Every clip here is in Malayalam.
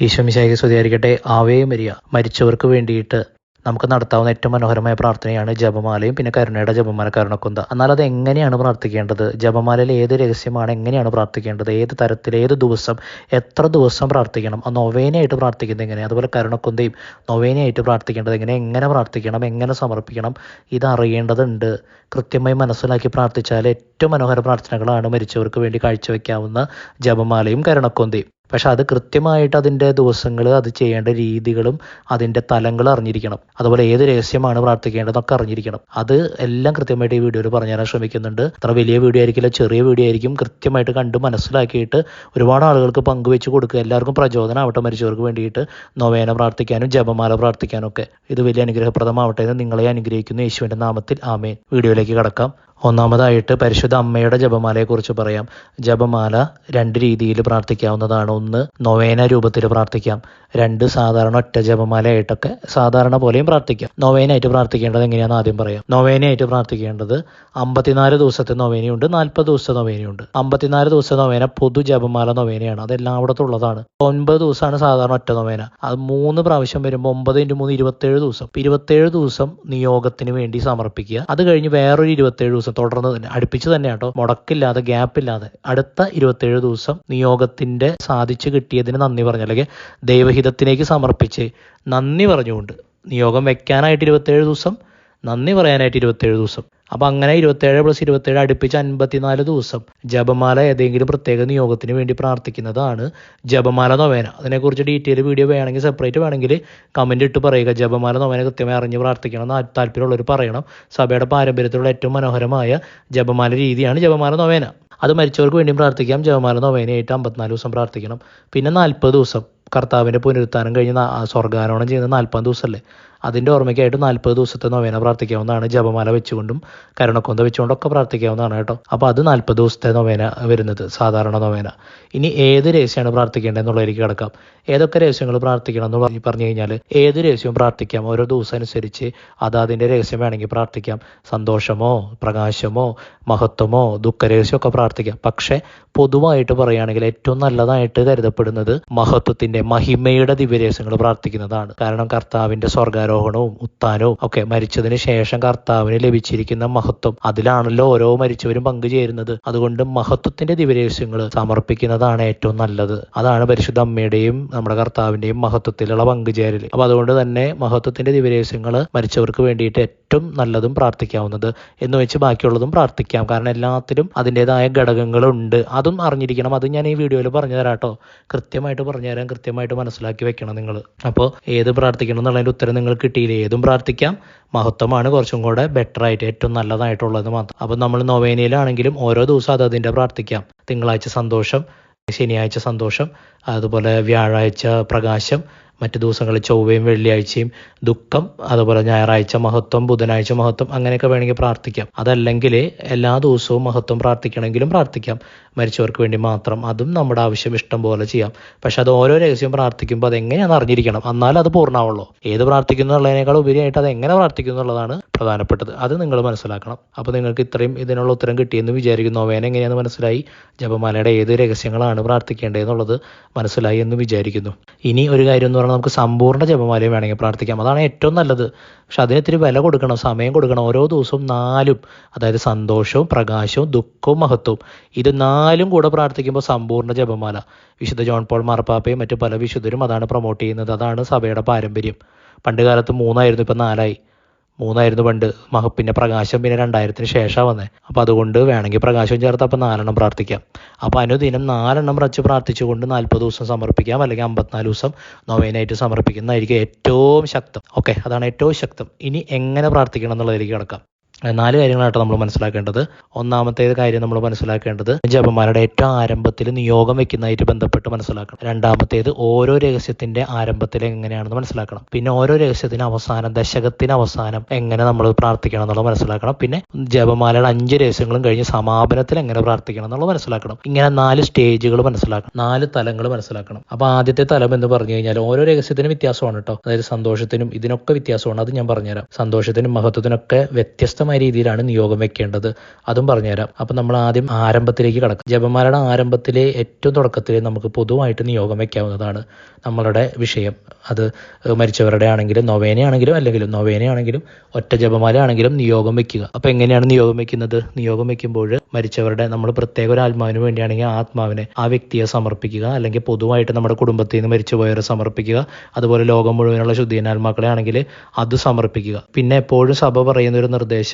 ഈശ്വമിശായിക്ക് സ്തുതിയായിരിക്കട്ടെ. ആവേ മരിയ. മരിച്ചവർക്ക് വേണ്ടിയിട്ട് നമുക്ക് നടത്താവുന്ന ഏറ്റവും മനോഹരമായ പ്രാർത്ഥനയാണ് ജപമാലയും പിന്നെ കരുണയുടെ ജപമാല കരുണക്കുന്ത എന്നാൽ അത് എങ്ങനെയാണ് പ്രാർത്ഥിക്കേണ്ടത്? ജപമാലയിൽ ഏത് രഹസ്യമാണ് എങ്ങനെയാണ് പ്രാർത്ഥിക്കേണ്ടത്? ഏത് തരത്തിൽ ഏത് ദിവസം എത്ര ദിവസം പ്രാർത്ഥിക്കണം? ആ നൊവേനയായിട്ട് പ്രാർത്ഥിക്കുന്നത് എങ്ങനെ അതുപോലെ കരുണക്കുന്തയും നൊവേനയായിട്ട് പ്രാർത്ഥിക്കേണ്ടത് എങ്ങനെ എങ്ങനെ പ്രാർത്ഥിക്കണം? എങ്ങനെ സമർപ്പിക്കണം? ഇതറിയേണ്ടതുണ്ട് കൃത്യമായി മനസ്സിലാക്കി പ്രാർത്ഥിച്ചാൽ ഏറ്റവും മനോഹര പ്രാർത്ഥനകളാണ് മരിച്ചവർക്ക് വേണ്ടി കാഴ്ചവെക്കാവുന്ന ജപമാലയും കരുണക്കൊന്തയും. പക്ഷെ അത് കൃത്യമായിട്ട് അതിന്റെ ദിവസങ്ങൾ അത് ചെയ്യേണ്ട രീതികളും അതിന്റെ തലങ്ങൾ അറിഞ്ഞിരിക്കണം. അതുപോലെ ഏത് രഹസ്യമാണ് പ്രാർത്ഥിക്കേണ്ടതൊക്കെ അറിഞ്ഞിരിക്കണം. അത് എല്ലാം കൃത്യമായിട്ട് ഈ വീഡിയോയിൽ പറഞ്ഞു തരാൻ ശ്രമിക്കുന്നുണ്ട്. അത്ര വലിയ വീഡിയോ ആയിരിക്കില്ല ചെറിയ വീഡിയോ ആയിരിക്കും. കൃത്യമായിട്ട് കണ്ട് മനസ്സിലാക്കിയിട്ട് ഒരുപാട് ആളുകൾക്ക് പങ്കുവെച്ച് കൊടുക്കുക. എല്ലാവർക്കും പ്രചോദനം ആവട്ടെ മരിച്ചവർക്ക് വേണ്ടിയിട്ട്. നൊവേന പ്രാർത്ഥിക്കാനും ജപമാല പ്രാർത്ഥിക്കാനും ഒക്കെ. ഇത് വലിയ അനുഗ്രഹപ്രദമാവട്ടെ എന്ന് നിങ്ങളെ അനുഗ്രഹിക്കുന്നു. യേശുവിന്റെ നാമത്തിൽ ആമേൻ. വീഡിയോയിലേക്ക് കടക്കാം. ഒന്നാമതായിട്ട് പരിശുദ്ധ അമ്മയുടെ ജപമാലയെക്കുറിച്ച് പറയാം. ജപമാല രണ്ട് രീതിയിൽ പ്രാർത്ഥിക്കാവുന്നതാണ്. ഒന്ന് നൊവേന രൂപത്തിൽ പ്രാർത്ഥിക്കാം. രണ്ട് സാധാരണ ഒറ്റ ജപമാലയായിട്ടൊക്കെ സാധാരണ പോലെയും പ്രാർത്ഥിക്കാം. നൊവേനായിട്ട് പ്രാർത്ഥിക്കേണ്ടത് എങ്ങനെയാണെന്ന് ആദ്യം പറയാം. നൊവേനയായിട്ട് പ്രാർത്ഥിക്കേണ്ടത് അമ്പത്തിനാല് ദിവസത്തെ നൊവേനയുണ്ട് നാൽപ്പത് ദിവസത്തെ നൊവേനയുണ്ട്. അമ്പത്തിനാല് ദിവസത്തെ നൊവേന പൊതു ജപമാല നൊവേനയാണ്. അതെല്ലാം എല്ലായിടത്തും ഉള്ളതാണ്. ഒൻപത് ദിവസമാണ് സാധാരണ ഒറ്റ നൊവേന. അത് മൂന്ന് പ്രാവശ്യം വരുമ്പോൾ ഒമ്പത് ഇന്റു മൂന്ന് ഇരുപത്തേഴ് ദിവസം. ഇരുപത്തേഴ് ദിവസം നിയോഗത്തിന് വേണ്ടി സമർപ്പിക്കുക. അത് കഴിഞ്ഞ് വേറൊരു ഇരുപത്തേഴ് ദിവസം തുടർന്ന് തന്നെ അടുപ്പിച്ച് തന്നെ കേട്ടോ മുടക്കില്ലാതെ ഗ്യാപ്പ് ഇല്ലാതെ അടുത്ത ഇരുപത്തേഴ് ദിവസം നിയോഗത്തിന്റെ സാധിച്ചു കിട്ടിയതിന് നന്ദി പറഞ്ഞു. അല്ലെങ്കിൽ ദൈവഹിതത്തിലേക്ക് സമർപ്പിച്ച് നന്ദി പറഞ്ഞുകൊണ്ട് നിയോഗം വെക്കാനായിട്ട് ഇരുപത്തേഴ് ദിവസം നന്ദി പറയാനായിട്ട് ഇരുപത്തേഴ് ദിവസം. അപ്പം അങ്ങനെ ഇരുപത്തേഴ് പ്ലസ് ഇരുപത്തേഴ് അടുപ്പിച്ച് അൻപത്തിനാല് ദിവസം ജപമാല ഏതെങ്കിലും പ്രത്യേക നിയോഗത്തിന് വേണ്ടി പ്രാർത്ഥിക്കുന്നതാണ് ജപമാല നൊവേന. അതിനെക്കുറിച്ച് ഡീറ്റെയിൽ വീഡിയോ വേണമെങ്കിൽ സെപ്പറേറ്റ് വേണമെങ്കിൽ കമന്റ് ഇട്ട് പറയുക. ജപമാല നൊവേന കൃത്യമായി അറിഞ്ഞ് പ്രാർത്ഥിക്കണം എന്ന് താല്പര്യമുള്ളവർ പറയണം. സഭയുടെ പാരമ്പര്യത്തിലുള്ള ഏറ്റവും മനോഹരമായ ജപമാല രീതിയാണ് ജപമാല നൊവേന. അത് മരിച്ചവർക്ക് വേണ്ടിയും പ്രാർത്ഥിക്കാം. ജപമാല നൊവേനയായിട്ട് അമ്പത്തിനാല് ദിവസം പ്രാർത്ഥിക്കണം. പിന്നെ നാൽപ്പത് ദിവസം കർത്താവിന്റെ പുനരുത്ഥാനം കഴിഞ്ഞ് സ്വർഗാരോഹണം ചെയ്യുന്ന നാൽപ്പത് ദിവസമല്ലേ അതിന്റെ ഓർമ്മയ്ക്കായിട്ട് നാൽപ്പത് ദിവസത്തെ നൊവേന പ്രാർത്ഥിക്കാവുന്നതാണ്. ജപമാല വെച്ചുകൊണ്ടും കരുണക്കൊന്ത വെച്ചുകൊണ്ടൊക്കെ പ്രാർത്ഥിക്കാവുന്നതാണ് കേട്ടോ. അപ്പോൾ അത് നാൽപ്പത് ദിവസത്തെ നൊവേന വരുന്നത് സാധാരണ നൊവേന. ഇനി ഏത് രഹസ്യമാണ് പ്രാർത്ഥിക്കേണ്ടത് എന്നുള്ളതിലേക്ക് കിടക്കാം. ഏതൊക്കെ രഹസ്യങ്ങൾ പ്രാർത്ഥിക്കണം എന്ന് പറഞ്ഞു കഴിഞ്ഞാൽ ഏത് രഹസ്യവും പ്രാർത്ഥിക്കാം. ഓരോ ദിവസം അനുസരിച്ച് അത് അതിന്റെ രഹസ്യം വേണമെങ്കിൽ പ്രാർത്ഥിക്കാം. സന്തോഷമോ പ്രകാശമോ മഹത്വമോ ദുഃഖരഹസ്യമൊക്കെ പ്രാർത്ഥിക്കാം. പക്ഷേ പൊതുവായിട്ട് പറയുകയാണെങ്കിൽ ഏറ്റവും നല്ലതായിട്ട് കരുതപ്പെടുന്നത് മഹത്വത്തിന്റെ മഹിമയുടെ ദിവ്യരഹസ്യങ്ങൾ പ്രാർത്ഥിക്കുന്നതാണ്. കാരണം കർത്താവിന്റെ സ്വർഗാരോഹണവും ഉത്താനവും ഒക്കെ മരിച്ചതിന് ശേഷം കർത്താവിന് ലഭിച്ചിരിക്കുന്ന മഹത്വം. അതിലാണല്ലോ ഓരോ മരിച്ചവരും പങ്കുചേരുന്നത്. അതുകൊണ്ട് മഹത്വത്തിന്റെ ദിവരേശ്യങ്ങൾ സമർപ്പിക്കുന്നതാണ് ഏറ്റവും നല്ലത്. അതാണ് പരിശുദ്ധ അമ്മയുടെയും നമ്മുടെ കർത്താവിന്റെയും മഹത്വത്തിലുള്ള പങ്കുചേരൽ അപ്പൊ അതുകൊണ്ട് തന്നെ മഹത്വത്തിന്റെ ദിവരേശ്യങ്ങൾ മരിച്ചവർക്ക് വേണ്ടിയിട്ട് ഏറ്റവും നല്ലതും പ്രാർത്ഥിക്കാവുന്നത്. എന്ന് വെച്ച് ബാക്കിയുള്ളതും പ്രാർത്ഥിക്കാം. കാരണം എല്ലാത്തിലും അതിന്റെതായ ഘടകങ്ങളുണ്ട്. അതും അറിഞ്ഞിരിക്കണം. അത് ഞാൻ ഈ വീഡിയോയിൽ പറഞ്ഞു തരാം കേട്ടോ. കൃത്യമായിട്ട് പറഞ്ഞു തരാൻ കൃത്യമായിട്ട് മനസ്സിലാക്കി വെക്കണം നിങ്ങൾ അപ്പോൾ ഏത് പ്രാർത്ഥിക്കണം എന്നുള്ളതിന്റെ ഉത്തരം നിങ്ങൾ കിട്ടിയില്ല? ഏതും പ്രാർത്ഥിക്കാം. മഹത്വമാണ് കുറച്ചും കൂടെ ബെറ്റർ ആയിട്ട് ഏറ്റവും നല്ലതായിട്ടുള്ളത് മാത്രം. അപ്പോൾ നമ്മൾ നൊവേനയിലാണെങ്കിലും ഓരോ ദിവസം അത് അതിന്റെ പ്രാർത്ഥിക്കാം. തിങ്കളാഴ്ച സന്തോഷം ശനിയാഴ്ച സന്തോഷം അതുപോലെ വ്യാഴാഴ്ച പ്രകാശം മറ്റു ദിവസങ്ങളിൽ ചൊവ്വയും വെള്ളിയാഴ്ചയും ദുഃഖം അതുപോലെ ഞായറാഴ്ച മഹത്വം ബുധനാഴ്ച മഹത്വം അങ്ങനെയൊക്കെ വേണമെങ്കിൽ പ്രാർത്ഥിക്കാം. അതല്ലെങ്കിൽ എല്ലാ ദിവസവും മഹത്വം പ്രാർത്ഥിക്കണമെങ്കിലും പ്രാർത്ഥിക്കാം. മരിച്ചവർക്ക് വേണ്ടി മാത്രം അതും നമ്മുടെ ആവശ്യം ഇഷ്ടം പോലെ ചെയ്യാം. പക്ഷെ അത് ഓരോ രഹസ്യം പ്രാർത്ഥിക്കുമ്പോൾ അത് എങ്ങനെയാണെന്ന് അറിഞ്ഞിരിക്കണം. എന്നാൽ അത് പൂർണമാവുള്ളൂ. ഏത് പ്രാർത്ഥിക്കുന്നു എന്നുള്ളതിനേക്കാൾ ഉപരിയായിട്ട് അത് എങ്ങനെ പ്രാർത്ഥിക്കുന്നു എന്നുള്ളതാണ് പ്രധാനപ്പെട്ടത്. അത് നിങ്ങൾ മനസ്സിലാക്കണം. അപ്പോൾ നിങ്ങൾക്ക് ഇത്രയും ഇതിനുള്ള ഉത്തരം കിട്ടിയെന്ന് വിചാരിക്കുന്നു. നോവേന എങ്ങനെയാണെന്ന് മനസ്സിലായി? ജപമാലയുടെ ഏത് രഹസ്യങ്ങളാണ് പ്രാർത്ഥിക്കേണ്ടതെന്നുള്ളത് മനസ്സിലായി എന്ന് വിചാരിക്കുന്നു. ഇനി ഒരു കാര്യം എന്ന് പറഞ്ഞാൽ നമുക്ക് സമ്പൂർണ ജപമാലയും വേണമെങ്കിൽ പ്രാർത്ഥിക്കാം. അതാണ് ഏറ്റവും നല്ലത്. പക്ഷെ അതിന് ഇത്തിരി വില കൊടുക്കണം സമയം കൊടുക്കണം. ഓരോ ദിവസവും നാലും അതായത് സന്തോഷവും പ്രകാശവും ദുഃഖവും മഹത്വവും ഇത് നാലും കൂടെ പ്രാർത്ഥിക്കുമ്പോൾ സമ്പൂർണ ജപമാല. വിശുദ്ധ ജോൺ പോൾ മാർപ്പാപ്പയും മറ്റു പല വിശുദ്ധരും അതാണ് പ്രൊമോട്ട് ചെയ്യുന്നത്. അതാണ് സഭയുടെ പാരമ്പര്യം. പണ്ട് കാലത്ത് മൂന്നായിരുന്നു ഇപ്പം നാലായി. മൂന്നായിരുന്നു പണ്ട്. മഹ പിന്നെ പ്രകാശം പിന്നെ രണ്ടായിരത്തിന് ശേഷമാണ് വന്നത് അപ്പോൾ അതുകൊണ്ട് വേണമെങ്കിൽ പ്രകാശം ചേർത്ത് അപ്പോൾ നാലെണ്ണം പ്രാർത്ഥിക്കാം. അപ്പോൾ അനുദിനം നാലെണ്ണം വച്ച് പ്രാർത്ഥിച്ചുകൊണ്ട് നാൽപ്പത് ദിവസം സമർപ്പിക്കാം അല്ലെങ്കിൽ അമ്പത്തിനാല് ദിവസം നൊവേനായിട്ട് സമർപ്പിക്കുന്നതായിരിക്കും ഏറ്റവും ശക്തം. ഓക്കെ അതാണ് ഏറ്റവും ശക്തം. ഇനി എങ്ങനെ പ്രാർത്ഥിക്കണം എന്നുള്ളതിലേക്ക് കിടക്കാം. നാല് കാര്യങ്ങളായിട്ട് നമ്മൾ മനസ്സിലാക്കേണ്ടത്. ഒന്നാമത്തേത് കാര്യം നമ്മൾ മനസ്സിലാക്കേണ്ടത് ജപന്മാരുടെ ഏറ്റവും ആരംഭത്തിൽ നിയോഗം വെക്കുന്നതായിട്ട് ബന്ധപ്പെട്ട് മനസ്സിലാക്കണം. രണ്ടാമത്തേത് ഓരോ രഹസ്യത്തിന്റെ ആരംഭത്തിൽ എങ്ങനെയാണെന്ന് മനസ്സിലാക്കണം. പിന്നെ ഓരോ രഹസ്യത്തിന് അവസാനം ദശകത്തിന് അവസാനം എങ്ങനെ നമ്മൾ പ്രാർത്ഥിക്കണം എന്നുള്ളത് മനസ്സിലാക്കണം. പിന്നെ ജപമാലയുടെ അഞ്ച് രഹസ്യങ്ങളും കഴിഞ്ഞ് സമാപനത്തിൽ എങ്ങനെ പ്രാർത്ഥിക്കണം എന്നുള്ളത് മനസ്സിലാക്കണം. ഇങ്ങനെ നാല് സ്റ്റേജുകൾ മനസ്സിലാക്കണം. നാല് തലങ്ങൾ മനസ്സിലാക്കണം. അപ്പോൾ ആദ്യത്തെ തലം എന്ന് പറഞ്ഞു കഴിഞ്ഞാൽ ഓരോ രഹസ്യത്തിനും വ്യത്യാസമാണ് കേട്ടോ. അതായത് സന്തോഷത്തിനും ഇതിനൊക്കെ വ്യത്യാസമാണ്. അത് ഞാൻ പറഞ്ഞുതരാം. സന്തോഷത്തിനും മഹത്വത്തിനൊക്കെ വ്യത്യസ്തമായ കൃത്യമായ രീതിയിലാണ് നിയോഗം വെക്കേണ്ടത്. അതും പറഞ്ഞുതരാം. അപ്പം നമ്മൾ ആദ്യം ആരംഭത്തിലേക്ക് കടക്കാം. ജപമാലയുടെ ആരംഭത്തിലെ ഏറ്റവും തുടക്കത്തിൽ നമുക്ക് പൊതുവായിട്ട് നിയോഗം വെക്കാവുന്നതാണ് നമ്മളുടെ വിഷയം. അത് മരിച്ചവരുടെ ആണെങ്കിലും നൊവേനയാണെങ്കിലും അല്ലെങ്കിലും നൊവേനയാണെങ്കിലും ഒറ്റ ജപമാല ആണെങ്കിലും നിയോഗം വെക്കുക. അപ്പോൾ എങ്ങനെയാണ് നിയോഗം വെക്കുന്നത്? നിയോഗം വെക്കുമ്പോൾ മരിച്ചവരുടെ നമ്മൾ പ്രത്യേക ഒരു ആത്മാവിന് വേണ്ടിയാണെങ്കിൽ ആത്മാവിനെ ആ വ്യക്തിയെ സമർപ്പിക്കുക. അല്ലെങ്കിൽ പൊതുവായിട്ട് നമ്മുടെ കുടുംബത്തിൽ നിന്ന് മരിച്ചുപോയവരെ സമർപ്പിക്കുക. അതുപോലെ ലോകം മുഴുവനുള്ള ശുദ്ധീനാത്മാക്കളെ ആണെങ്കിൽ അത് സമർപ്പിക്കുക. പിന്നെ എപ്പോഴും സഭ പറയുന്ന ഒരു നിർദ്ദേശം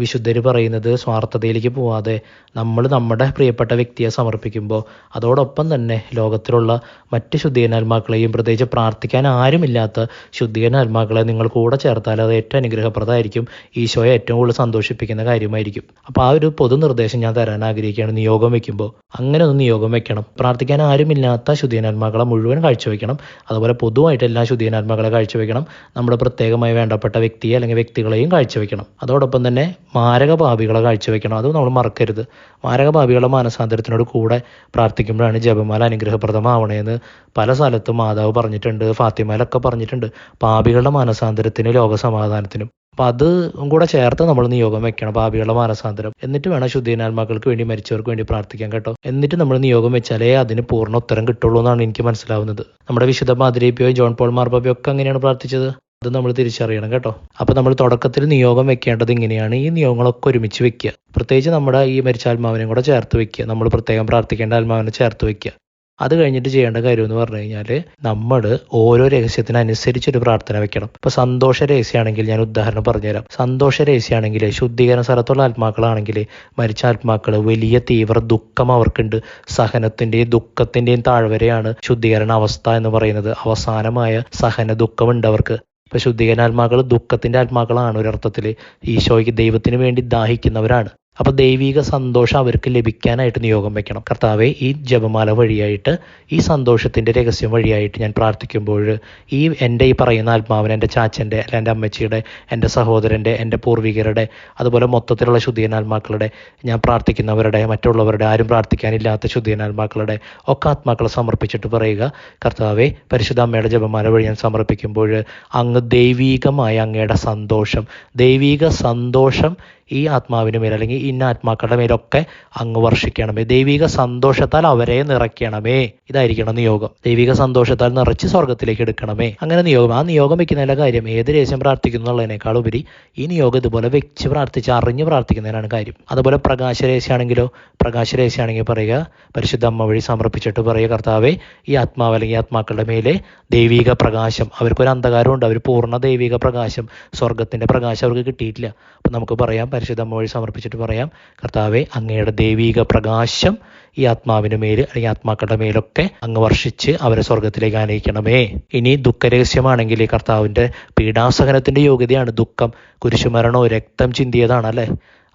വിശുദ്ധർ പറയുന്നത് സ്വാർത്ഥതയിലേക്ക് പോവാതെ നമ്മൾ നമ്മുടെ പ്രിയപ്പെട്ട വ്യക്തിയെ സമർപ്പിക്കുമ്പോൾ അതോടൊപ്പം തന്നെ ലോകത്തിലുള്ള മറ്റ് ശുദ്ധീകരണാത്മാക്കളെയും പ്രത്യേകിച്ച് പ്രാർത്ഥിക്കാൻ ആരുമില്ലാത്ത ശുദ്ധീകരണാത്മാക്കളെ നിങ്ങൾ കൂടെ ചേർത്താൽ അത് ഏറ്റവും അനുഗ്രഹപ്രദമായിരിക്കും. ഈശോയെ ഏറ്റവും കൂടുതൽ സന്തോഷിപ്പിക്കുന്ന കാര്യമായിരിക്കും. അപ്പോൾ ആ ഒരു പൊതു നിർദ്ദേശം ഞാൻ തരാൻ ആഗ്രഹിക്കുകയാണ്. നിയോഗം വെക്കുമ്പോൾ അങ്ങനെ ഒന്ന് നിയോഗം വെക്കണം. പ്രാർത്ഥിക്കാൻ ആരുമില്ലാത്ത ശുദ്ധീനാത്മാക്കളെ മുഴുവൻ കാഴ്ചവെക്കണം. അതുപോലെ പൊതുവായിട്ട് എല്ലാ ശുദ്ധീനാത്മാക്കളെ കാഴ്ചവെക്കണം. നമ്മുടെ പ്രത്യേകമായി വേണ്ടപ്പെട്ട വ്യക്തിയെ അല്ലെങ്കിൽ വ്യക്തികളെയും കാഴ്ചവെക്കണം. അതോടൊപ്പം തന്നെ മാരക പാപികളെ കാഴ്ചവെക്കണം. അതും നമ്മൾ മറക്കരുത്. മാരക പാപികളുടെ മാനസാന്തരത്തിനോട് കൂടെ പ്രാർത്ഥിക്കുമ്പോഴാണ് ജപമാല അനുഗ്രഹപ്രദമാവണേന്ന് പല സ്ഥലത്തും മാതാവ് പറഞ്ഞിട്ടുണ്ട് ഫാത്തിമയിലൊക്കെ പറഞ്ഞിട്ടുണ്ട്. പാപികളുടെ മാനസാന്തരത്തിന് ലോകസമാധാനത്തിനും. അപ്പൊ അത് കൂടെ ചേർത്ത് നമ്മൾ നിയോഗം വെക്കണം പാപികളുടെ മാനസാന്തരം. എന്നിട്ട് വേണം ശുദ്ധീനാത്മാക്കൾക്ക് വേണ്ടി മരിച്ചവർക്ക് വേണ്ടി പ്രാർത്ഥിക്കാൻ കേട്ടോ. എന്നിട്ട് നമ്മൾ നിയോഗം വെച്ചാലേ അതിന് പൂർണ ഉത്തരം കിട്ടുള്ളൂ എന്നാണ് എനിക്ക് മനസ്സിലാവുന്നത്. നമ്മുടെ വിശുദ്ധ മാതിരിപ്പിയോ ജോൺ പോൾ മാർബാബിയോ ഒക്കെ അങ്ങനെയാണ് പ്രാർത്ഥിച്ചത്. അത് നമ്മൾ തിരിച്ചറിയണം കേട്ടോ. അപ്പോൾ നമ്മൾ തുടക്കത്തിൽ നിയോഗം വെക്കേണ്ടത് ഇങ്ങനെയാണ്. ഈ നിയോഗങ്ങളൊക്കെ ഒരുമിച്ച് വെക്കുക. പ്രത്യേകിച്ച് നമ്മുടെ ഈ മരിച്ച ആത്മാവിനെയും കൂടെ ചേർത്ത് വെക്കുക. നമ്മൾ പ്രത്യേകം പ്രാർത്ഥിക്കേണ്ട ആത്മാവിനെ ചേർത്ത് വെക്കുക. അത് കഴിഞ്ഞിട്ട് ചെയ്യേണ്ട കാര്യം എന്ന് പറഞ്ഞു കഴിഞ്ഞാൽ നമ്മൾ ഓരോ രഹസ്യത്തിനനുസരിച്ചൊരു പ്രാർത്ഥന വെക്കണം. ഇപ്പോൾ സന്തോഷ രഹസ്യമാണെങ്കിൽ ഞാൻ ഉദാഹരണം പറഞ്ഞുതരാം. സന്തോഷ രഹസ്യമാണെങ്കിൽ ശുദ്ധീകരണ സ്ഥലത്തുള്ള ആത്മാക്കളാണെങ്കിൽ മരിച്ച ആത്മാക്കൾ വലിയ തീവ്ര ദുഃഖം അവർക്കുണ്ട്. സഹനത്തിന്റെയും ദുഃഖത്തിന്റെയും താഴ്വരയാണ് ശുദ്ധീകരണ അവസ്ഥ എന്ന് പറയുന്നത്. അവസാനമായ സഹന ദുഃഖമുണ്ട് അവർക്ക്. ഇപ്പൊ ശുദ്ധീകരണാത്മാക്കൾ ദുഃഖത്തിന്റെ ആത്മാക്കളാണ് ഒരർത്ഥത്തിൽ ഈശോയ്ക്ക് ദൈവത്തിന് വേണ്ടി ദാഹിക്കുന്നവരാണ്. അപ്പൊ ദൈവിക സന്തോഷം അവർക്ക് ലഭിക്കാനായിട്ട് നിയോഗം വെക്കണം. കർത്താവെ ഈ ജപമാല വഴിയായിട്ട് ഈ സന്തോഷത്തിന്റെ രഹസ്യം വഴിയായിട്ട് ഞാൻ പ്രാർത്ഥിക്കുമ്പോൾ ഈ എന്റെ ഈ പറയുന്ന ആത്മാവിന് എന്റെ ചാച്ചന്റെ അല്ല എന്റെ അമ്മച്ചിയുടെ എന്റെ സഹോദരന്റെ എന്റെ പൂർവികരുടെ അതുപോലെ മൊത്തത്തിലുള്ള ശുദ്ധീനാത്മാക്കളുടെ ഞാൻ പ്രാർത്ഥിക്കുന്നവരുടെ മറ്റുള്ളവരുടെ ആരും പ്രാർത്ഥിക്കാനില്ലാത്ത ശുദ്ധീനാത്മാക്കളുടെ ഒക്കെ ആത്മാക്കളെ സമർപ്പിച്ചിട്ട് പറയുക കർത്താവെ പരിശുദ്ധ അമ്മയുടെ ജപമാല വഴി ഞാൻ സമർപ്പിക്കുമ്പോൾ അങ്ങ് ദൈവീകമായ അങ്ങയുടെ സന്തോഷം ദൈവീക സന്തോഷം ഈ ആത്മാവിന് മേൽ അല്ലെങ്കിൽ ഇന്ന ആത്മാക്കളുടെ മേലൊക്കെ അങ്ങ് വർഷിക്കണമേ. ദൈവിക സന്തോഷത്താൽ അവരെ നിറയ്ക്കണമേ. ഇതായിരിക്കണം നിയോഗം. ദൈവിക സന്തോഷത്താൽ നിറച്ച് സ്വർഗത്തിലേക്ക് എടുക്കണമേ. അങ്ങനെ നിയോഗം. ആ നിയോഗം വെക്കുന്നതിന്റെ കാര്യം ഏത് രഹസ്യം പ്രാർത്ഥിക്കുന്നുള്ളതിനേക്കാൾ ഉപരി ഈ നിയോഗം ഇതുപോലെ വെച്ച് പ്രാർത്ഥിച്ച് അറിഞ്ഞ് പ്രാർത്ഥിക്കുന്നതിനാണ് കാര്യം. അതുപോലെ പ്രകാശ പ്രകാശരേശയാണെങ്കിൽ പറയുക പരിശുദ്ധ അമ്മ വഴി സമർപ്പിച്ചിട്ട് പറയുക കർത്താവേ ഈ ആത്മാവ് അല്ലെങ്കിൽ ആത്മാക്കളുടെ മേലെ ദൈവിക പ്രകാശം. അവർക്കൊരു അന്ധകാരമുണ്ട്. അവർ പൂർണ ദൈവിക പ്രകാശം സ്വർഗത്തിന്റെ പ്രകാശം അവർക്ക് കിട്ടിയിട്ടില്ല. അപ്പം നമുക്ക് പറയാം പരിശുദ്ധ മൊഴി സമർപ്പിച്ചിട്ട് പറയാം. കർത്താവെ അങ്ങയുടെ ദൈവീക പ്രകാശം ഈ ആത്മാവിന് മേൽ അല്ലെങ്കിൽ ആത്മാക്കളുടെ മേലൊക്കെ അങ്ങ് വർഷിച്ച് അവരെ സ്വർഗത്തിലേക്ക് ആനയിക്കണമേ. ഇനി ദുഃഖരഹസ്യമാണെങ്കിൽ കർത്താവിന്റെ പീഡാസഹനത്തിന്റെ യോഗ്യതയാണ് ദുഃഖം. കുരിശുമരണോ രക്തം ചിന്തിയതാണ് അല്ലേ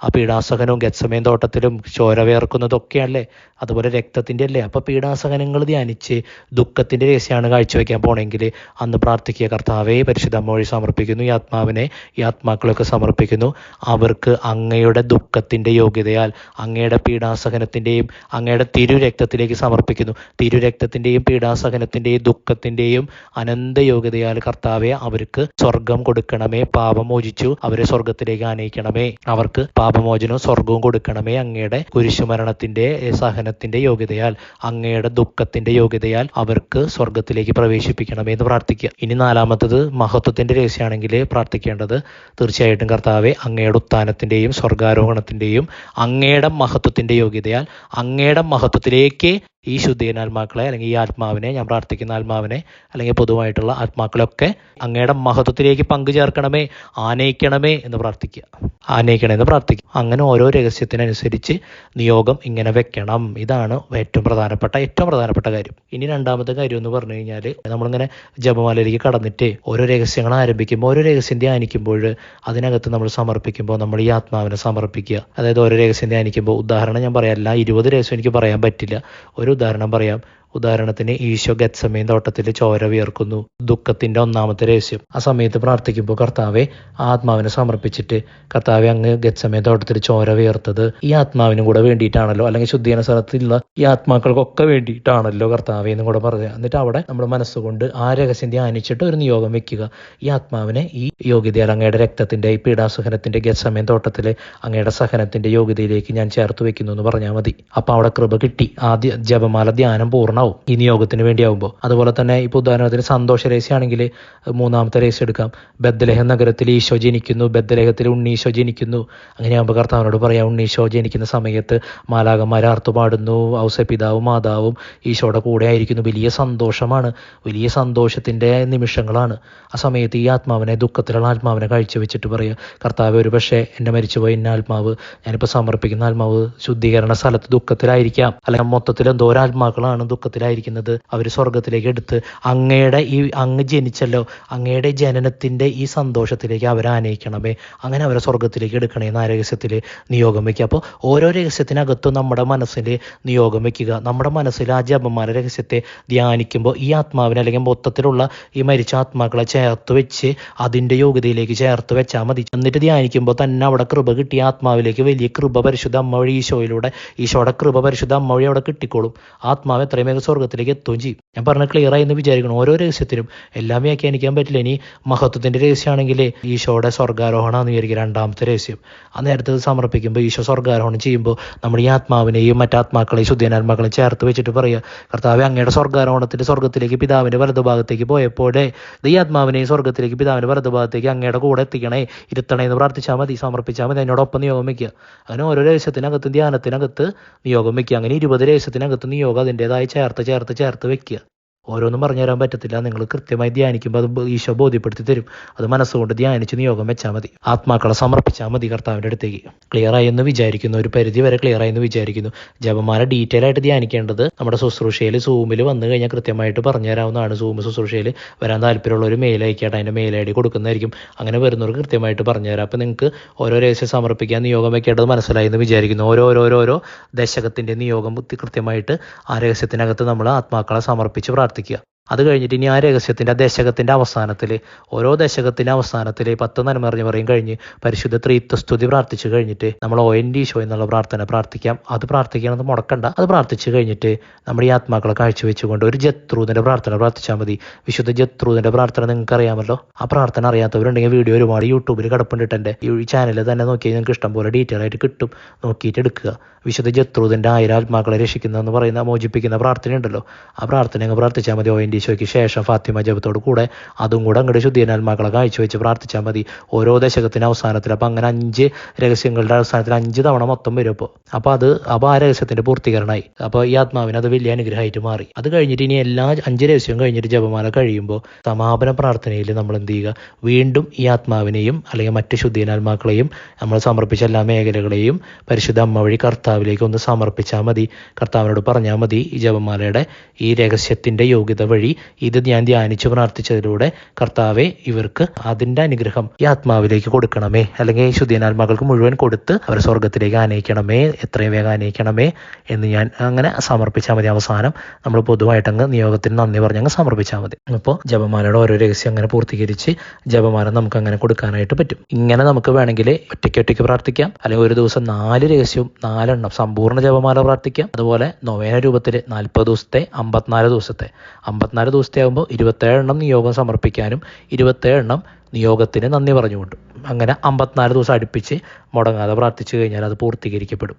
ആ പീഡാസഹനവും ഗത്സമയം തോട്ടത്തിലും ചോര വേർക്കുന്നതൊക്കെയല്ലേ? അതുപോലെ രക്തത്തിന്റെ അല്ലേ അപ്പോൾ പീഡാസഹനങ്ങൾ ധ്യാനിച്ച് ദുഃഖത്തിന്റെ രഹസ്യമാണ് കാഴ്ചവെക്കാൻ പോണെങ്കിൽ അന്ന് പ്രാർത്ഥിക്കുക കർത്താവേ പരിശുദ്ധ അമ്മ വഴി സമർപ്പിക്കുന്നു. ഈ ആത്മാവിനെ ഈ ആത്മാക്കളൊക്കെ സമർപ്പിക്കുന്നു. അവർക്ക് അങ്ങയുടെ ദുഃഖത്തിന്റെ യോഗ്യതയാൽ അങ്ങയുടെ പീഡാസഹനത്തിന്റെയും അങ്ങയുടെ തിരുരക്തത്തിലേക്ക് സമർപ്പിക്കുന്നു. തിരുരക്തത്തിന്റെയും പീഡാസഹനത്തിന്റെയും ദുഃഖത്തിന്റെയും അനന്ത യോഗ്യതയാൽ കർത്താവെ അവർക്ക് സ്വർഗം കൊടുക്കണമേ. പാപം മോചിച്ചു. അവരെ സ്വർഗത്തിലേക്ക് ആനയിക്കണമേ. അവർക്ക് പാപമോചനവും സ്വർഗവും കൊടുക്കണമേ അങ്ങയുടെ കുരിശുമരണത്തിന്റെ സഹനത്തിന്റെ യോഗ്യതയാൽ. അങ്ങയുടെ ദുഃഖത്തിന്റെ യോഗ്യതയാൽ അവർക്ക് സ്വർഗത്തിലേക്ക് പ്രവേശിപ്പിക്കണമേ എന്ന് പ്രാർത്ഥിക്കുക. ഇനി നാലാമത്തത് മഹത്വത്തിന്റെ രഹസ്യമാണെങ്കിൽ പ്രാർത്ഥിക്കേണ്ടത് തീർച്ചയായിട്ടും കർത്താവെ അങ്ങയുടെ ഉത്ഥാനത്തിന്റെയും സ്വർഗാരോഹണത്തിന്റെയും അങ്ങയുടെ മഹത്വത്തിന്റെ യോഗ്യതയാൽ അങ്ങയുടെ മഹത്വത്തിലേക്ക് ഈ ശുദ്ധീനാത്മാക്കളെ അല്ലെങ്കിൽ ഈ ആത്മാവിനെ ഞാൻ പ്രാർത്ഥിക്കുന്ന ആത്മാവിനെ അല്ലെങ്കിൽ പൊതുവായിട്ടുള്ള ആത്മാക്കളൊക്കെ അങ്ങയുടെ മഹത്വത്തിലേക്ക് പങ്കു ചേർക്കണമേ ആനയിക്കണമേ എന്ന് പ്രാർത്ഥിക്കുക. ആനയിക്കണമെന്ന് പ്രാർത്ഥിക്കുക. അങ്ങനെ ഓരോ രഹസ്യത്തിനനുസരിച്ച് നിയോഗം ഇങ്ങനെ വെക്കണം. ഇതാണ് ഏറ്റവും പ്രധാനപ്പെട്ട ഏറ്റവും പ്രധാനപ്പെട്ട കാര്യം. ഇനി രണ്ടാമത്തെ കാര്യം എന്ന് പറഞ്ഞു കഴിഞ്ഞാൽ നമ്മളിങ്ങനെ ജപമാലയിലേക്ക് കടന്നിട്ട് ഓരോ രഹസ്യങ്ങൾ ആരംഭിക്കുമ്പോൾ ഓരോ രഹസ്യം ധ്യാനിക്കുമ്പോൾ അതിനകത്ത് നമ്മൾ സമർപ്പിക്കുമ്പോൾ നമ്മൾ ഈ ആത്മാവിനെ സമർപ്പിക്കുക. അതായത് ഓരോ രഹസ്യം ധ്യാനിക്കുമ്പോൾ ഉദാഹരണം ഞാൻ പറയാം എല്ലാ ഇരുപത് രഹസ്യം എനിക്ക് പറയാൻ പറ്റില്ല. ഒരു ഉദാഹരണം പറയാം. ഉദാഹരണത്തിന് ഈശോ ഗത്സമയം തോട്ടത്തിൽ ചോര വിയർക്കുന്നു. ദുഃഖത്തിന്റെ ഒന്നാമത്തെ രഹസ്യം. ആ സമയത്ത് പ്രാർത്ഥിക്കുമ്പോൾ കർത്താവെ ആത്മാവിനെ സമർപ്പിച്ചിട്ട് കർത്താവെ അങ്ങ് ഗത്സമയം തോട്ടത്തിൽ ചോര വിയർത്തത് ഈ ആത്മാവിനും കൂടെ വേണ്ടിയിട്ടാണല്ലോ. അല്ലെങ്കിൽ ശുദ്ധീകരണ സ്ഥലത്തുള്ള ഈ ആത്മാക്കൾക്കൊക്കെ വേണ്ടിയിട്ടാണല്ലോ കർത്താവെ എന്നും കൂടെ പറയുക. എന്നിട്ട് അവിടെ നമ്മുടെ മനസ്സുകൊണ്ട് ആ രഹസ്യം ധ്യാനിച്ചിട്ട് ഒരു നിയോഗം വെക്കുക. ഈ ആത്മാവിനെ ഈ യോഗ്യതയാൽ അങ്ങയുടെ രക്തത്തിന്റെ ഈ പീഡാസഹനത്തിന്റെ ഗത്സമയം തോട്ടത്തിലെ അങ്ങയുടെ സഹനത്തിന്റെ യോഗ്യതയിലേക്ക് ഞാൻ ചേർത്ത് വെക്കുന്നു എന്ന് പറഞ്ഞാൽ മതി. അപ്പൊ അവിടെ കൃപ കിട്ടി. ആദ്യ ജപമാല ധ്യാനം പൂർണമാവും ഈ നിയോഗത്തിന് വേണ്ടിയാവുമ്പോൾ. അതുപോലെ തന്നെ ഇപ്പോൾ ഉദാഹരണത്തിന് സന്തോഷ രേസിയാണെങ്കിൽ മൂന്നാമത്തെ രേസ് എടുക്കാം. ബദ്ദലേഹം നഗരത്തിൽ ഈശോ ജനിക്കുന്നു ബദ്ദലേഹത്തിൽ ഉണ്ണീശോ ജനിക്കുന്നു. അങ്ങനെയാകുമ്പോൾ കർത്താവിനോട് പറയാം ഉണ്ണീശോ ജനിക്കുന്ന സമയത്ത് മാലാകന്മാർ ആർത്തുപാടുന്നു ഔസപിതാവും മാതാവും ഈശോയുടെ കൂടെ ആയിരിക്കുന്നു. വലിയ സന്തോഷമാണ് വലിയ സന്തോഷത്തിന്റെ നിമിഷങ്ങളാണ്. ആ സമയത്ത് ഈ ആത്മാവിനെ ദുഃഖത്തിലുള്ള ആത്മാവിനെ വെച്ചിട്ട് പറയുക കർത്താവ് ഒരു പക്ഷേ എന്റെ മരിച്ചുപോയ ഇന്ന ആത്മാവ് ഞാനിപ്പോൾ സമർപ്പിക്കുന്ന ആത്മാവ് ശുദ്ധീകരണ സ്ഥലത്ത് ദുഃഖത്തിലായിരിക്കാം. അല്ലെങ്കിൽ മൊത്തത്തിൽ എന്തോരം ആത്മാക്കളാണ് ദുഃഖത്തിലായിരിക്കുന്നത് അവർ സ്വർഗത്തിലേക്ക് എടുത്ത് അങ്ങയുടെ ഈ അങ്ങ് ജനിച്ചല്ലോ അങ്ങയുടെ ജനനത്തിന്റെ ഈ സന്തോഷത്തിലേക്ക് അവരെ ആനയിക്കണമേ. അങ്ങനെ അവരെ സ്വർഗത്തിലേക്ക് എടുക്കണേ എന്ന രഹസ്യത്തിൽ നിയോഗം വയ്ക്കുക അപ്പോൾ ഓരോ രഹസ്യത്തിനകത്തും നമ്മുടെ മനസ്സിൽ നിയോഗം വയ്ക്കുക നമ്മുടെ മനസ്സിൽ ആ ജപമാല രഹസ്യത്തെ ധ്യാനിക്കുമ്പോൾ ഈ ആത്മാവിനെ അല്ലെങ്കിൽ മൊത്തത്തിലുള്ള ഈ മരിച്ച ആത്മാക്കളെ ചേർത്ത് വെച്ച് അതിന്റെ യോഗ്യതയിലേക്ക് ചേർത്ത് വെച്ചാൽ മതി. എന്നിട്ട് ധ്യാനിക്കുമ്പോൾ തന്നെ അവിടെ കൃപ കിട്ടിയ ആത്മാവിലേക്ക് വലിയ കൃപ പരിശുദ്ധ അമ്മ വഴി ഈശോയിലൂടെ ഈശോയുടെ കൃപ പരിശുദ്ധ അമ്മ വഴി അവിടെ കിട്ടിക്കോളും. ആത്മാവ് എത്രയും വേഗം സ്വർഗത്തിലേക്ക് എത്തുകയും ചെയ്യും. ഞാൻ പറഞ്ഞ ക്ലിയർ ആയി എന്ന് വിചാരിക്കണം ഓരോ രഹസ്യത്തിനും എല്ലാം വ്യാഖ്യാനിക്കാൻ പറ്റില്ല. ഇനി മഹത്വത്തിന്റെ രഹസ്യമാണെങ്കിൽ ഈശോയുടെ സ്വർഗാരോഹണം എന്ന് വിചാരിക്കും രണ്ടാമത്തെ രഹസ്യം. ആ നേരത്തെ സമർപ്പിക്കുമ്പോൾ ഈശോ സ്വർഗാരോഹണം ചെയ്യുമ്പോൾ നമ്മൾ ഈ ആത്മാവിനെയും മറ്റാത്മാക്കളെയും ശുദ്ധീനാത്മാക്കളെയും ചേർത്ത് വെച്ചിട്ട് പറയുക കർത്താവ് അങ്ങയുടെ സ്വർഗാരോഹണത്തിന്റെ സ്വർഗത്തിലേക്ക് പിതാവിന്റെ വലതുഭാഗത്തേക്ക് പോയപ്പോഴേ ഈ ആത്മാവിനെയും സ്വർഗത്തിലേക്ക് പിതാവിന്റെ വലതുഭാഗത്തേക്ക് അങ്ങയുടെ കൂടെ എത്തിക്കണേ ഇരുത്തണേ എന്ന് പ്രാർത്ഥിച്ചാൽ മതി സമർപ്പിച്ചാൽ മതി അതിനോടൊപ്പം നിയോഗം വയ്ക്കുക അങ്ങനെ ഓരോ രഹസ്യത്തിനകത്ത് ധ്യാനത്തിനകത്ത് നിയോഗം വയ്ക്കുക അങ്ങനെ ഇരുപത് രഹസ്യത്തിനകത്ത് നിയോഗം അതിന്റെതായി ചേർത്ത് ചേർത്ത് ചേർത്ത് വെക്കുക. ഓരോന്നും പറഞ്ഞു തരാൻ പറ്റത്തില്ല. നിങ്ങൾ കൃത്യമായി ധ്യാനിക്കുമ്പോൾ അത് ഈശോ ബോധ്യപ്പെടുത്തി തരും. അത് മനസ്സുകൊണ്ട് ധ്യാനിച്ച് നിയോഗം വെച്ചാൽ മതി. ആത്മാക്കളെ സമർപ്പിച്ചാൽ മതി കർത്താവിന്റെ അടുത്തേക്ക്. ക്ലിയർ ആയി എന്ന് വിചാരിക്കുന്നു. ഒരു പരിധി വരെ ക്ലിയർ ആയി എന്ന് വിചാരിക്കുന്നു. ജപമാല ഡീറ്റെയിൽ ആയിട്ട് ധ്യാനിക്കേണ്ടത് നമ്മുടെ ശുശ്രൂഷയിൽ സൂമിൽ വന്നു കഴിഞ്ഞാൽ കൃത്യമായിട്ട് പറഞ്ഞു തരാവുന്നതാണ്. സൂം ശുശ്രൂഷയിൽ വരാൻ താല്പര്യമുള്ള ഒരു മെയിൽ അയക്കട്ടെ. അതിന്റെ മെയിൽ ഐ ഡി കൊടുക്കുന്നതായിരിക്കും. അങ്ങനെ വരുന്നവർക്ക് കൃത്യമായിട്ട് പറഞ്ഞു തരാം. അപ്പോൾ നിങ്ങൾക്ക് ഓരോ രഹസ്യം സമർപ്പിക്കാൻ നിയോഗം വെക്കേണ്ടത് മനസ്സിലായി എന്ന് വിചാരിക്കുന്നു. ഓരോ ഓരോ ഓരോ ഓരോ ദശകത്തിന്റെ നിയോഗം കൃത്യ- കൃത്യമായിട്ട് ആ രഹസ്യത്തിനകത്ത് നമ്മൾ ആത്മാക്കളെ സമർപ്പിച്ച് പ്രാർത്ഥിക്കുക അത് കഴിഞ്ഞിട്ട് ഇനി ആ രഹസ്യത്തിന്റെ ആ ദശകത്തിന്റെ അവസാനത്തിൽ ഓരോ ദശകത്തിന്റെ അവസാനത്തിൽ പത്ത് നന്മറിഞ്ഞ് പറയും കഴിഞ്ഞ് പരിശുദ്ധ ത്രീത്വസ്തുതി പ്രാർത്ഥിച്ചു കഴിഞ്ഞിട്ട് നമ്മൾ ഒ എൻ ഡി ഷോ എന്നുള്ള പ്രാർത്ഥന പ്രാർത്ഥിക്കാം. അത് പ്രാർത്ഥിക്കണമെന്ന് മുടക്കണ്ട. അത് പ്രാർത്ഥിച്ചു കഴിഞ്ഞിട്ട് നമ്മുടെ ഈ ആത്മാക്കളെ കാഴ്ചവെച്ചുകൊണ്ട് ഒരു ജത്രൂതിന്റെ പ്രാർത്ഥന പ്രാർത്ഥിച്ചാൽ മതി. വിശുദ്ധ ജത്രൂതിന്റെ പ്രാർത്ഥന നിങ്ങൾക്ക് അറിയാമല്ലോ? ആ പ്രാർത്ഥന അറിയാത്തവരുണ്ടെങ്കിൽ വീഡിയോ ഒരുപാട് യൂട്യൂബിൽ കിടപ്പുണ്ടിട്ട് എന്റെ ഈ ചാനലിൽ തന്നെ നോക്കി നിങ്ങൾക്ക് ഇഷ്ടം പോലെ ഡീറ്റെയിൽ ആയിട്ട് കിട്ടും. നോക്കിയിട്ട് എടുക്കുക. വിശുദ്ധ ജത്രൂതിന്റെ ആയിരം ആത്മാക്കളെ രക്ഷിക്കുന്നതെന്ന് പറയുന്ന മോചിപ്പിക്കുന്ന പ്രാർത്ഥന ഉണ്ടല്ലോ ആ പ്രാർത്ഥന അങ്ങ് പ്രാർത്ഥിച്ചാൽ മതി ഒ എൻ ഈശോയ്ക്ക് ശേഷം ഫാത്തിമ ജപത്തോട് കൂടെ അതും കൂടെ അങ്ങോട്ട് ശുദ്ധീനാത്മാക്കളെ കാഴ്ചവെച്ച് പ്രാർത്ഥിച്ചാൽ മതി. ഓരോ ദശകത്തിന് അവസാനത്തിൽ. അപ്പം അങ്ങനെ അഞ്ച് രഹസ്യങ്ങളുടെ അവസാനത്തിൽ അഞ്ച് തവണ മൊത്തം വരും അപ്പോൾ. അപ്പോൾ അത് അപ്പോൾ ആ രഹസ്യത്തിന്റെ പൂർത്തീകരണമായി. അപ്പോൾ ഈ ആത്മാവിന് അത് വലിയ അനുഗ്രഹമായിട്ട് മാറി. അത് കഴിഞ്ഞിട്ട് ഇനി എല്ലാ അഞ്ച് രഹസ്യവും കഴിഞ്ഞിട്ട് ജപമാല കഴിയുമ്പോൾ സമാപന പ്രാർത്ഥനയിൽ നമ്മൾ എന്ത് ചെയ്യുക? വീണ്ടും ഈ ആത്മാവിനെയും അല്ലെങ്കിൽ മറ്റ് ശുദ്ധീനാത്മാക്കളെയും നമ്മൾ സമർപ്പിച്ച എല്ലാ മേഖലകളെയും പരിശുദ്ധ അമ്മ വഴി കർത്താവിലേക്ക് ഒന്ന് സമർപ്പിച്ചാൽ മതി. കർത്താവിനോട് പറഞ്ഞാൽ മതി ഈ ജപമാലയുടെ ഈ രഹസ്യത്തിന്റെ യോഗ്യത വഴി ഇത് ഞാൻ ധ്യാനിച്ച് പ്രാർത്ഥിച്ചതിലൂടെ കർത്താവെ ഇവർക്ക് അതിന്റെ അനുഗ്രഹം ഈ ആത്മാവിലേക്ക് കൊടുക്കണമേ. അല്ലെങ്കിൽ ശുദ്ധീനാത്മാക്കൾക്ക് മുഴുവൻ കൊടുത്ത് അവരെ സ്വർഗത്തിലേക്ക് ആനയിക്കണമേ എത്രയും വേഗം ആനയിക്കണമേ എന്ന് ഞാൻ അങ്ങനെ സമർപ്പിച്ചാൽ മതി. അവസാനം നമ്മൾ പൊതുവായിട്ട് അങ്ങ് നിയോഗത്തിന് നന്ദി പറഞ്ഞ് അങ്ങ് സമർപ്പിച്ചാൽ മതി. അപ്പോൾ ജപമാലയുടെ ഓരോ രഹസ്യം അങ്ങനെ പൂർത്തീകരിച്ച് ജപമാല നമുക്ക് അങ്ങനെ കൊടുക്കാനായിട്ട് പറ്റും. ഇങ്ങനെ നമുക്ക് വേണമെങ്കിൽ ഒറ്റയ്ക്ക് ഒറ്റയ്ക്ക് പ്രാർത്ഥിക്കാം. അല്ലെങ്കിൽ ഒരു ദിവസം നാല് രഹസ്യവും നാലെണ്ണം സമ്പൂർണ ജപമാല പ്രാർത്ഥിക്കാം. അതുപോലെ നൊവേന രൂപത്തിൽ നാൽപ്പത് ദിവസത്തെ അമ്പത്തിനാല് ദിവസത്തെ അമ്പത്തിനാല് ദിവസത്തെ ആകുമ്പോൾ ഇരുപത്തേഴെണ്ണം നിയോഗം സമർപ്പിക്കാനും ഇരുപത്തേഴെണ്ണം നിയോഗത്തിന് നന്ദി പറഞ്ഞുകൊണ്ട് അങ്ങനെ അമ്പത്തിനാല് ദിവസം അടുപ്പിച്ച് മുടങ്ങാതെ പ്രാർത്ഥിച്ചു കഴിഞ്ഞാൽ അത് പൂർത്തീകരിക്കപ്പെടും.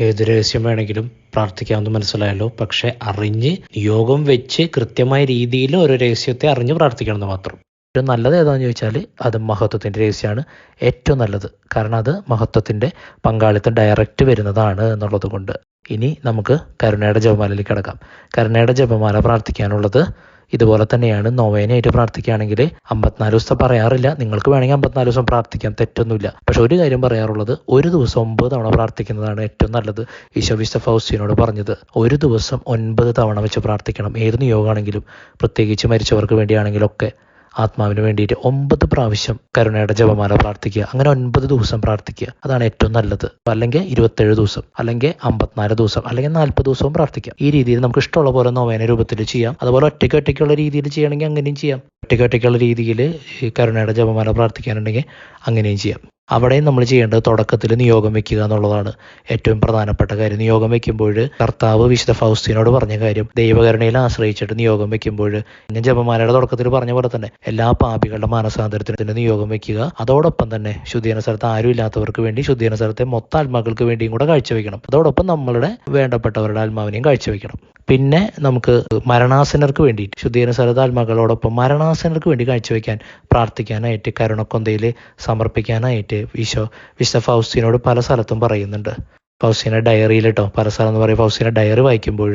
ഏത് രഹസ്യം വേണമെങ്കിലും പ്രാർത്ഥിക്കാമെന്ന് മനസ്സിലായല്ലോ. പക്ഷെ അറിഞ്ഞ് നിയോഗം വെച്ച് കൃത്യമായ രീതിയിൽ ഓരോ രഹസ്യത്തെ അറിഞ്ഞ് പ്രാർത്ഥിക്കണമെന്ന് മാത്രം. ഏറ്റവും നല്ലത് ഏതാണെന്ന് ചോദിച്ചാൽ അത് മഹത്വത്തിന്റെ രഹസ്യമാണ് ഏറ്റവും നല്ലത്. കാരണം അത് മഹത്വത്തിന്റെ പങ്കാളിത്തം ഡയറക്റ്റ് വരുന്നതാണ് എന്നുള്ളത് കൊണ്ട്. ഇനി നമുക്ക് കരുണയുടെ ജപമാലയിലേക്ക് കിടക്കാം. കരുണയുടെ ജപമാല പ്രാർത്ഥിക്കാനുള്ളത് ഇതുപോലെ തന്നെയാണ്. നോവേനയായിട്ട് പ്രാർത്ഥിക്കുകയാണെങ്കിൽ അമ്പത്തിനാല് ദിവസത്തെ പറയാറില്ല. നിങ്ങൾക്ക് വേണമെങ്കിൽ അമ്പത്തിനാല് ദിവസം പ്രാർത്ഥിക്കാം. തെറ്റൊന്നുമില്ല. പക്ഷെ ഒരു കാര്യം പറയാറുള്ളത് ഒരു ദിവസം ഒമ്പത് തവണ പ്രാർത്ഥിക്കുന്നതാണ് ഏറ്റവും നല്ലത്. ഈശോ വിശുദ്ധ ഹൗസിനോട് പറഞ്ഞത് ഒരു ദിവസം ഒൻപത് തവണ വെച്ച് പ്രാർത്ഥിക്കണം. ഏത് നിയോഗമാണെങ്കിലും പ്രത്യേകിച്ച് മരിച്ചവർക്ക് വേണ്ടിയാണെങ്കിലും ഒക്കെ ആത്മാവിന് വേണ്ടിയിട്ട് ഒമ്പത് പ്രാവശ്യം കരുണയുടെ ജപമാല പ്രാർത്ഥിക്കുക. അങ്ങനെ ഒൻപത് ദിവസം പ്രാർത്ഥിക്കുക. അതാണ് ഏറ്റവും നല്ലത്. അല്ലെങ്കിൽ ഇരുപത്തേഴ് ദിവസം അല്ലെങ്കിൽ അമ്പത്തിനാല് ദിവസം അല്ലെങ്കിൽ നാൽപ്പത് ദിവസവും പ്രാർത്ഥിക്കാം ഈ രീതിയിൽ നമുക്ക് ഇഷ്ടമുള്ള പോലെ നോവേന രൂപത്തിൽ ചെയ്യാം. അതുപോലെ ഒറ്റയ്ക്ക് ഒറ്റയ്ക്കുള്ള രീതിയിൽ ചെയ്യണമെങ്കിൽ അങ്ങനെയും ചെയ്യാം. ഒറ്റയ്ക്ക് ഒറ്റയ്ക്കുള്ള രീതിയിൽ കരുണയുടെ ജപമാല പ്രാർത്ഥിക്കാനുണ്ടെങ്കിൽ അങ്ങനെയും ചെയ്യാം. അവിടെയും നമ്മൾ ചെയ്യേണ്ടത് തുടക്കത്തിൽ നിയോഗം വെക്കുക എന്നുള്ളതാണ് ഏറ്റവും പ്രധാനപ്പെട്ട കാര്യം. നിയോഗം വെക്കുമ്പോൾ കർത്താവ് വിശുദ്ധ ഫൗസ്തീനോട് പറഞ്ഞ കാര്യം ദൈവകരുണയിൽ ആശ്രയിച്ചിട്ട് നിയോഗം വെക്കുമ്പോൾ ഞാൻ ജപമാലയുടെ തുടക്കത്തിൽ പറഞ്ഞ പോലെ തന്നെ എല്ലാ പാപികളുടെ മാനസാന്തരത്തിന് നിയോഗം വെക്കുക. അതോടൊപ്പം തന്നെ ശുദ്ധീന സ്ഥലത്ത് ആരും ഇല്ലാത്തവർക്ക് വേണ്ടി ശുദ്ധീന സ്ഥലത്തെ മൊത്ത ആത്മാക്കൾക്ക് വേണ്ടിയും കൂടെ കാഴ്ചവെക്കണം അതോടൊപ്പം നമ്മളുടെ വേണ്ടപ്പെട്ടവരുടെ ആത്മാവിനെയും കാഴ്ചവെക്കണം പിന്നെ നമുക്ക് മരണാസനർക്ക് വേണ്ടി ശുദ്ധീന സ്ഥലത്ത് ആത്മാക്കളോടൊപ്പം മരണാസനർക്ക് വേണ്ടി കാഴ്ചവെക്കാൻ പ്രാർത്ഥിക്കാനായിട്ട് കരുണക്കൊന്തയിൽ സമർപ്പിക്കാനായിട്ട് ഈശോ വിശുദ്ധ ഫൗസ്തീനോട് പല സ്ഥലത്തും പറയുന്നുണ്ട്. ഫൗസീന ഡയറിയിൽ കേട്ടോ പല സ്ഥലം എന്ന് പറയും ഫൗസീന ഡയറി വായിക്കുമ്പോൾ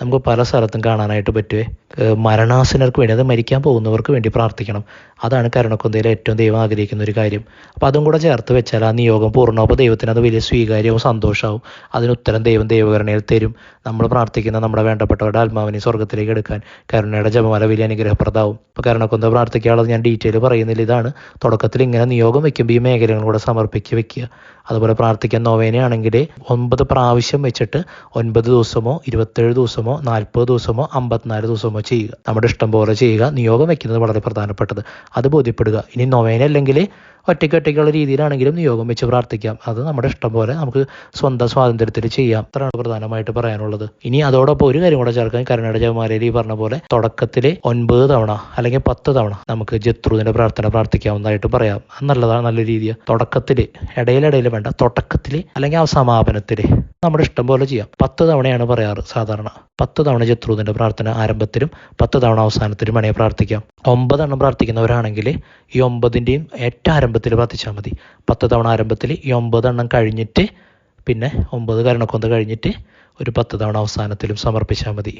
നമുക്ക് പല സ്ഥലത്തും കാണാനായിട്ട് പറ്റുവേ. മരണാസനർക്ക് വേണ്ടി അത് മരിക്കാൻ പോകുന്നവർക്ക് വേണ്ടി പ്രാർത്ഥിക്കണം. അതാണ് കരുണക്കുന്തയിൽ ഏറ്റവും ദൈവം ആഗ്രഹിക്കുന്ന ഒരു കാര്യം. അപ്പോൾ അതും കൂടെ ചേർത്ത് വെച്ചാൽ ആ നിയോഗം പൂർണമാകുമ്പോൾ ദൈവത്തിന് അത് വലിയ സ്വീകാര്യവും സന്തോഷമാവും അതിന് ഉത്തരം ദൈവം ദൈവകരണയിൽ തരും. നമ്മൾ പ്രാർത്ഥിക്കുന്ന നമ്മുടെ വേണ്ടപ്പെട്ടവരുടെ ആത്മാവിനെ സ്വർഗത്തിലേക്ക് എടുക്കാൻ കരുണയുടെ ജപമാല വലിയ അനുഗ്രഹപ്രദാവും അപ്പോൾ കരുണക്കുന്ത പ്രാർത്ഥിക്കാനുള്ളത് ഞാൻ ഡീറ്റെയിൽ പറയുന്നില്ല. ഇതാണ് തുടക്കത്തിൽ ഇങ്ങനെ നിയോഗം വെക്കുമ്പോൾ ഈ മേഖലകളും കൂടെ സമർപ്പിച്ച് വെക്കുക. അതുപോലെ പ്രാർത്ഥിക്കാൻ നോവേനയാണെങ്കിൽ ഒൻപത് പ്രാവശ്യം വെച്ചിട്ട് ഒൻപത് ദിവസമോ ഇരുപത്തേഴ് ദിവസമോ നാൽപ്പത് ദിവസമോ അമ്പത്തിനാല് ദിവസമോ ചെയ്യുക. നമ്മുടെ ഇഷ്ടം പോലെ ചെയ്യുക. നിയോഗം വെക്കുന്നത് വളരെ പ്രധാനപ്പെട്ടത്. അത് ബോധ്യപ്പെടുക. ഇനി നൊവേന അല്ലെങ്കിൽ ഒറ്റയ്ക്ക് ഒറ്റയ്ക്കുള്ള രീതിയിലാണെങ്കിലും നിയോഗം വെച്ച് പ്രാർത്ഥിക്കാം. അത് നമ്മുടെ ഇഷ്ടം പോലെ നമുക്ക് സ്വന്തം സ്വാതന്ത്ര്യത്തിൽ ചെയ്യാം. അത്രയാണ് പ്രധാനമായിട്ട് പറയാനുള്ളത്. ഇനി അതോടൊപ്പം ഒരു കാര്യം കൂടെ ചേർക്കാൻ കരുണയുടെ ഈ പറഞ്ഞ പോലെ തുടക്കത്തിൽ ഒൻപത് തവണ അല്ലെങ്കിൽ പത്ത് തവണ നമുക്ക് ജത്രുവിന്റെ പ്രാർത്ഥന പ്രാർത്ഥിക്കാവുന്നതായിട്ട് പറയാം. നല്ലതാണ് നല്ല രീതിയാണ് തുടക്കത്തിൽ ഇടയിലിടയിൽ വേണ്ട തുടക്കത്തിൽ അല്ലെങ്കിൽ ആ സമാപനത്തിൽ നമ്മുടെ ഇഷ്ടം പോലെ ചെയ്യാം. പത്ത് തവണയാണ് പറയാറ് സാധാരണ. പത്ത് തവണ ജത്രുവിന്റെ പ്രാർത്ഥന ആരംഭത്തിലും പത്ത് തവണ അവസാനത്തിലും വേണേൽ പ്രാർത്ഥിക്കാം. ഒമ്പതെണ്ണം പ്രാർത്ഥിക്കുന്നവരാണെങ്കിൽ ഈ ഒമ്പതിന്റെയും ഏറ്റവും ആരംഭത്തിൽ പ്രാർത്ഥിച്ചാൽ മതി. പത്ത് തവണ ആരംഭത്തിൽ ഈ ഒമ്പതെണ്ണം കഴിഞ്ഞിട്ട് പിന്നെ ഒമ്പത് കരണക്കൊന്ത കഴിഞ്ഞിട്ട് ഒരു പത്ത് തവണ അവസാനത്തിലും സമർപ്പിച്ചാൽ മതി.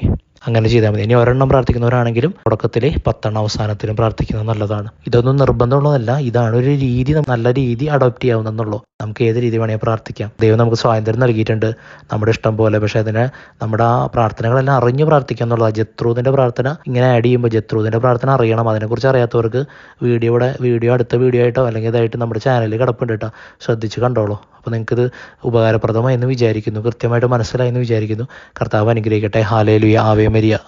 അങ്ങനെ ചെയ്താൽ മതി. ഇനി ഒരെണ്ണം പ്രാർത്ഥിക്കുന്നവരാണെങ്കിലും തുടക്കത്തിൽ പത്തെണ്ണം അവസാനത്തിലും പ്രാർത്ഥിക്കുന്നത് നല്ലതാണ്. ഇതൊന്നും നിർബന്ധമുള്ളതല്ല. ഇതാണ് ഒരു രീതി നല്ല രീതി അഡോപ്റ്റ് ചെയ്യാവുന്നുള്ളൂ നമുക്ക് ഏത് രീതി വേണമെങ്കിൽ പ്രാർത്ഥിക്കാം. ദൈവം നമുക്ക് സ്വാതന്ത്ര്യം നൽകിയിട്ടുണ്ട്. നമ്മുടെ ഇഷ്ടം പോലെ. പക്ഷേ അതിനെ നമ്മുടെ ആ പ്രാർത്ഥനകളെല്ലാം അറിഞ്ഞ് പ്രാർത്ഥിക്കുക എന്നുള്ളതാണ് ജത്രൂതിന്റെ പ്രാർത്ഥന ഇങ്ങനെ ആഡ് ചെയ്യുമ്പോൾ ജത്രൂതിന്റെ പ്രാർത്ഥന അറിയണം. അതിനെക്കുറിച്ച് അറിയാത്തവർക്ക് വീഡിയോയുടെ വീഡിയോ അടുത്ത വീഡിയോ ആയിട്ടോ അല്ലെങ്കിൽ ഇതായിട്ട് നമ്മുടെ ചാനലിൽ കിടപ്പുണ്ട് കേട്ടോ. ശ്രദ്ധിച്ച് കണ്ടോളൂ. അപ്പോൾ നിങ്ങൾക്കിത് ഉപകാരപ്രദമായി എന്ന് വിചാരിക്കുന്നു കൃത്യമായിട്ട് മനസ്സിലായി എന്ന് വിചാരിക്കുന്നു. കർത്താവ് അനുഗ്രഹിക്കട്ടെ. ഹാലേലുയ ആവേ മരിയ.